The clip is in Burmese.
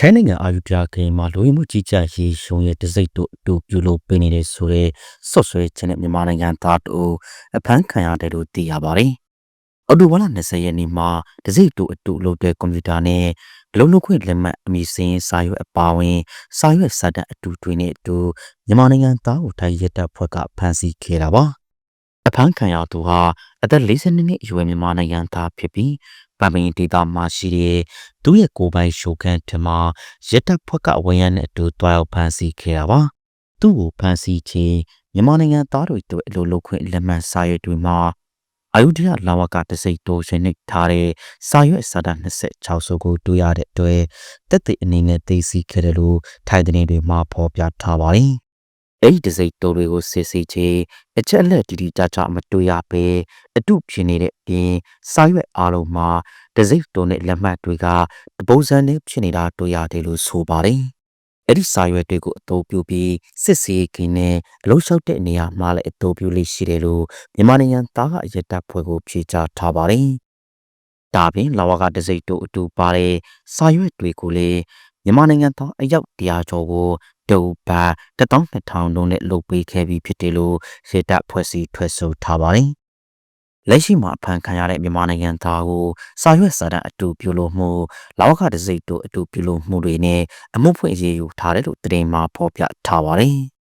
ထိုင်းနိုင်ငံအာယူတရာခရင်မှာလူဝင်မှုကြီးကြပ်ရေးရှုံးရဲ့တစိမ့်တို့အတူပြုလုပ်ပေးနေတဲ့ဆိုတဲ့ဆော့ဆွဲခြင်းနဲ့မြန်မာနိုင်ငံသားတို့အဖမ်းခံရတယ်လို့သိရပါတယ်။အော်တိုဝါလာ20ရက်နေ့မှာတစိမ့်တို့အတူလုပ်တဲ့ကွန်ပျူတာနဲ့အလုံးလုံးခွင့်လက်မှတ်အမည်စင်းစာရွက်အပါဝင် စာရွက်စာတမ်းအတူတွင်နဲ့အတူမြန်မာနိုင်ငံသားကိုထိုင်းရဲတပ်ဖွဲ့ကဖမ်းဆီးခဲ့တာပါ။ အဖမ်းခံရသူဟာအသက်42နှစ်အရွယ်မြန်မာနိုင်ငံသားဖြစ်ပြီးပမင်းဒေတာမှာရှိတဲ့သူ့ရဲ့ကိုယ်ပိုင်ရှုခန်းထမရက်တပ်ဖွဲ့ကဝန်ရမ်းနဲ့အတူတွားရောက်ဖမ်းဆီးခဲ့တာပါသူ့ကိုဖမ်းဆီးခြင်းမြန်မာနိုင်ငံသားတွေတို့အလိုလိုခွင့်လက်မှတ်စာရွက်တွေမှာအယုဒ္ဓယလာဝကတစိတ်တိုးရှင်နေထားတဲ့စာရွက်စာတမ်း26စုကိုတွေ့ရတဲ့အတွက်တက်တဲ့အနေနဲ့သိသိခဲ့တယ်လို့ထိုင်တဲ့တွေမှာဖော်ပြထားပါတယ် အဲ့ဒီတစိတ်တိုးတွေကိုစစ်ဆေးခြင်းအချက်အလက်တီတီကြကြမတွေ့ရပဲအတုဖြစ်နေတဲ့အပြင်စာရွက်အားလုံးမှာတစိတ်တိုးနဲ့လက်မှတ်တွေကတပုံစံနဲ့ဖြစ်နေတာတွေ့ရတယ်လို့ဆိုပါတယ်။အဲ့ဒီစာရွက်တွေကိုအသုံးပြုပြီးစစ်ဆေးခင်းနဲ့အလုံးလျှောက်တဲ့နေရာမှာလည်းအသုံးပြုလိရှိတယ်လို့မြန်မာနိုင်ငံသားကအရက်တပ်ဖွဲ့ကိုဖြေကြားထားပါတယ်။ဒါပြင်လာဝကတစိတ်တို့အတူပါတဲ့စာရွက်တွေကိုလည်း မြန်မာနိုင်ငံသားအယောက်100ကျော်ကိုဒုဘတ်12000လုံးနဲ့လုပ်ပေးခဲ့ပြီးဖြစ်တယ်လို့ရေတပ်ဖွဲ့စည်းထွက်ဆိုထားပါတယ်။လက်ရှိမှာအဖမ်းခံရတဲ့မြန်မာနိုင်ငံသားကိုစာရွက်စာတမ်းအတူပြုလုပ်မှုလောက်ခတစိတ်တို့အတူပြုလုပ်မှုတွေနဲ့အမှုဖွင့်အရေးယူထားတယ်လို့သတင်းမှာဖော်ပြထားပါတယ်။